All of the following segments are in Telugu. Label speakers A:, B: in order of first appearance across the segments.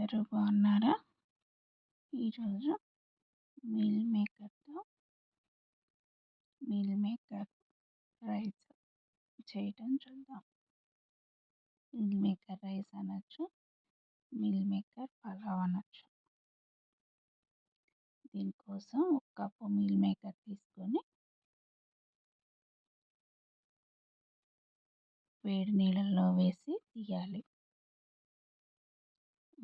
A: అందరూ బాగున్నారా? ఈరోజు మీల్ మేకర్తో మీల్ మేకర్ రైస్ చేయటం చూద్దాం. మీల్ మేకర్ రైస్ అనొచ్చు మీల్ మేకర్ పలావ్ అనొచ్చు. దీనికోసం ఒక కప్పు మీల్ మేకర్ తీసుకొని వేడి నీళ్ళల్లో వేసి తీయాలి.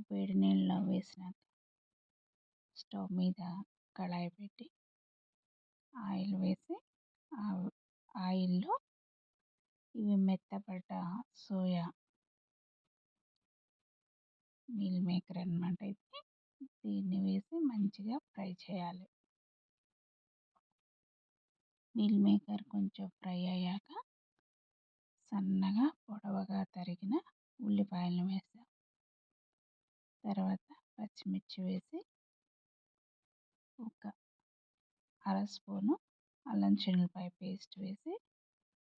A: వేడి నీళ్ళలో వేసినాక స్టవ్ మీద కళాయి పెట్టి ఆయిల్ వేసి ఆయిల్లో ఇవి మెత్తబడ్డ సోయా మీల్ మేకర్ అనమాట ఇది. దీన్ని వేసి మంచిగా ఫ్రై చేయాలి. మీల్ మేకర్ కొంచెం ఫ్రై అయ్యాక సన్నగా పొడవుగా తరిగిన ఉల్లిపాయలను వేసాం. తర్వాత పచ్చిమిర్చి వేసి ఒక అర స్పూను అల్లం శనగపాయ పేస్ట్ వేసి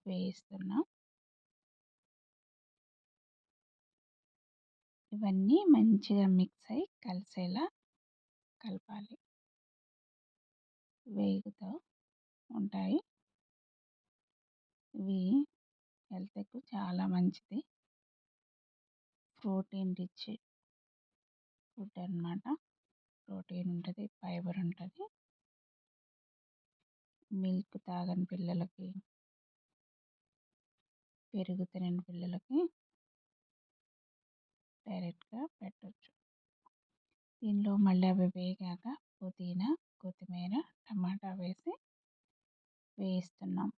A: వేయిస్తున్నాం. ఇవన్నీ మంచిగా మిక్స్ అయి కలిసేలా కలపాలి. వేగుతూ ఉంటాయి. ఇవి హెల్త్కు చాలా మంచిది. ప్రోటీన్ రిచ్ ఫుడ్ అనమాట ప్రోటీన్ ఉంటుంది ఫైబర్ ఉంటుంది. మిల్క్ తాగని పిల్లలకి పెరుగు తినని పిల్లలకి డైరెక్ట్గా పెట్టచ్చు. దీనిలో మళ్ళీ అవి వేగాక పుదీనా కొత్తిమీర టమాటా వేసి వేయిస్తున్నాం.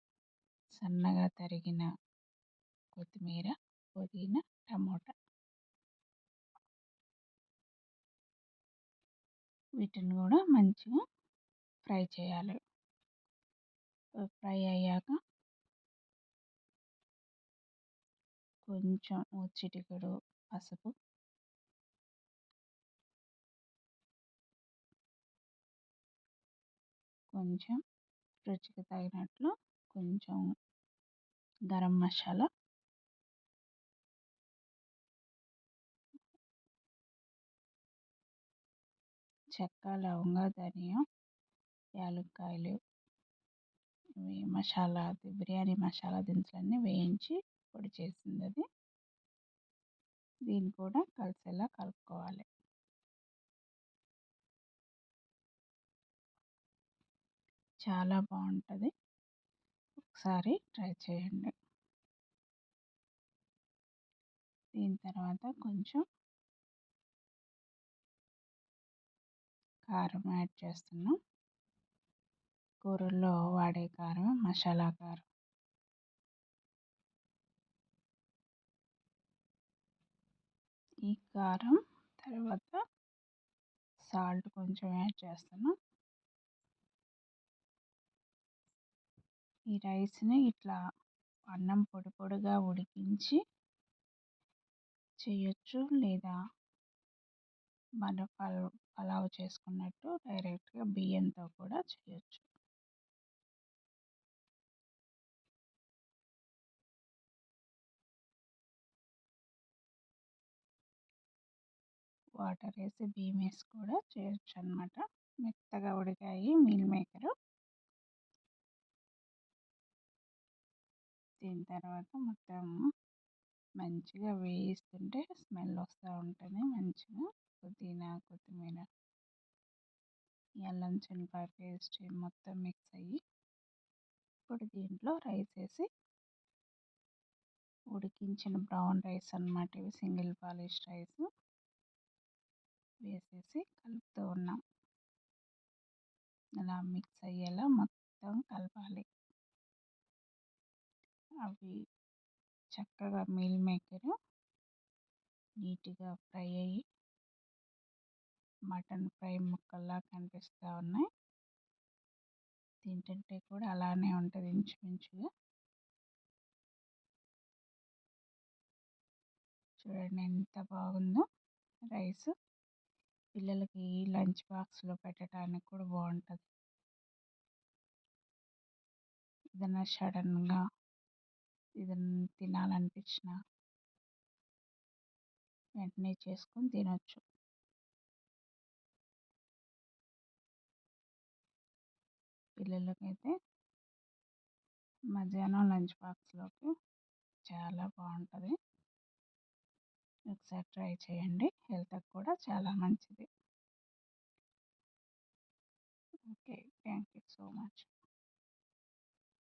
A: సన్నగా తరిగిన కొత్తిమీర పుదీనా టమోటా వీటిని కూడా మంచిగా ఫ్రై చేయాలి. ఫ్రై అయ్యాక కొంచెం చిటికెడు పసుపు. కొంచెం రుచికి తగినట్లు కొంచెం గరం మసాలా చెక్క లవంగ ధనియా యాలక్కాయలు ఇవి మసాలా బిర్యానీ మసాలా దినుసులన్నీ వేయించి పొడి చేసింది అది దీన్ని కూడా కలిసేలా కలుపుకోవాలి. చాలా బాగుంటుంది. ఒకసారి ట్రై చేయండి. దీని తర్వాత కొంచెం కారం యాడ్ చేస్తున్నాం. కూరల్లో వాడే కారం మసాలా కారం. ఈ కారం తర్వాత సాల్ట్ కొంచెం యాడ్ చేస్తున్నాం. ఈ రైస్ని ఇట్లా అన్నం పొడి పొడిగా ఉడికించి చేయొచ్చు లేదా మన పల్ చేసుకున్నట్టు డైరెక్ట్గా బియ్యంతో కూడా చేయొచ్చు. వాటర్ వేసి బియ్యం వేసి కూడా చేయొచ్చు అనమాట మెత్తగా ఉడికాయి మీల్ మేకరు. దీని తర్వాత మొత్తం మంచిగా వేయిస్తుంటే స్మెల్ వస్తూ ఉంటుంది మంచిగా పుదీనా కొత్తిమీర అల్లం చిన్నపాయ పేస్ట్ మొత్తం మిక్స్ అయ్యి ఇప్పుడు దీంట్లో రైస్ వేసి ఉడికించిన బ్రౌన్ రైస్ అనమాట ఇవి సింగిల్ పాలిష్ రైస్ వేసేసి కలుపుతూ ఉన్నాం. అలా మిక్స్ అయ్యేలా మొత్తం కలపాలి. అవి చక్కగా మీల్ మేకర్ నీట్గా ఫ్రై అయ్యి మటన్ ఫ్రై ముక్కల్లా కనిపిస్తూ ఉన్నాయి. తింటుంటే కూడా అలానే ఉంటుంది ఇంచుమించుగా. చూడండి ఎంత బాగుందో రైస్. పిల్లలకి లంచ్ బాక్స్లో పెట్టడానికి కూడా బాగుంటుంది. ఏదైనా సడన్గా ఏదైనా తినాలనిపించిన వెంటనే చేసుకొని తినొచ్చు. పిల్లలకైతే మధ్యాహ్నం లంచ్ బాక్స్లోకి చాలా బాగుంటుంది. ఒకసారి ట్రై చేయండి. హెల్త్కి కూడా చాలా మంచిది. Okay. Thank you so much.